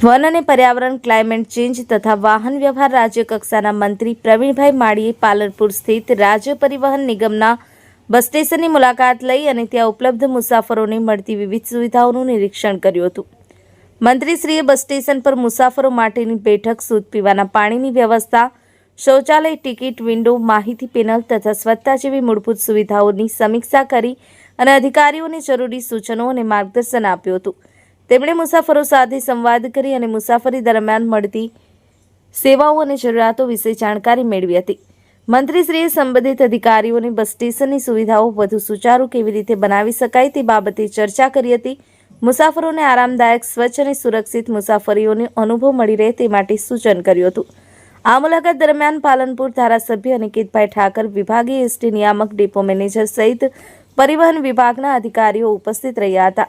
One અને પર્યાવરણ climate change તથા વાહન વ્યવહાર રાજ્ય કક્ષાના મંત્રી પ્રવીણભાઈ માળીએ પાલનપુર સ્થિત રાજ્ય પરિવહન નિગમના બસ સ્ટેશનની મુલાકાત લઈ અને ત્યાં ઉપલબ્ધ મુસાફરોને મળતી વિવિધ સુવિધાઓનું નિરીક્ષણ કર્યું હતું. મંત્રીશ્રીએ બસ સ્ટેશન પર મુસાફરો માટેની બેઠક સૂદ પીવાના પાણીની વ્યવસ્થા, શૌચાલય ટિકિટ, વિન્ડો, માહિતી પેનલ તથા સ્વચ્છતા જેવી મૂળભૂત સુવિધાઓની સમીક્ષા કરી અને અધિકારીઓને જરૂરી સૂચનો અને માર્ગદર્શન આપ્યું હતું. તેમણે મુસાફરો સાથે સંવાદ કરી અને મુસાફરી દરમિયાન મળતી સેવાઓ અને જરૂરિયાતો વિશે જાણકારી મેળવી હતી. મંત્રીશ્રીએ સંબંધિત અધિકારીઓને બસ સ્ટેશનની સુવિધાઓ વધુ સુચારુ કેવી રીતે બનાવી શકાય તે બાબતે ચર્ચા કરી હતી. મુસાફરોને આરામદાયક, સ્વચ્છ અને સુરક્ષિત મુસાફરીઓનો અનુભવ મળી રહે તે માટે સૂચન કર્યું હતું. આ મુલાકાત દરમિયાન પાલનપુર ધારાસભ્ય અનિકેતભાઈ ઠાકર, વિભાગીય એસટી નિયામક, ડેપો મેનેજર સહિત પરિવહન વિભાગના અધિકારીઓ ઉપસ્થિત રહ્યા હતા.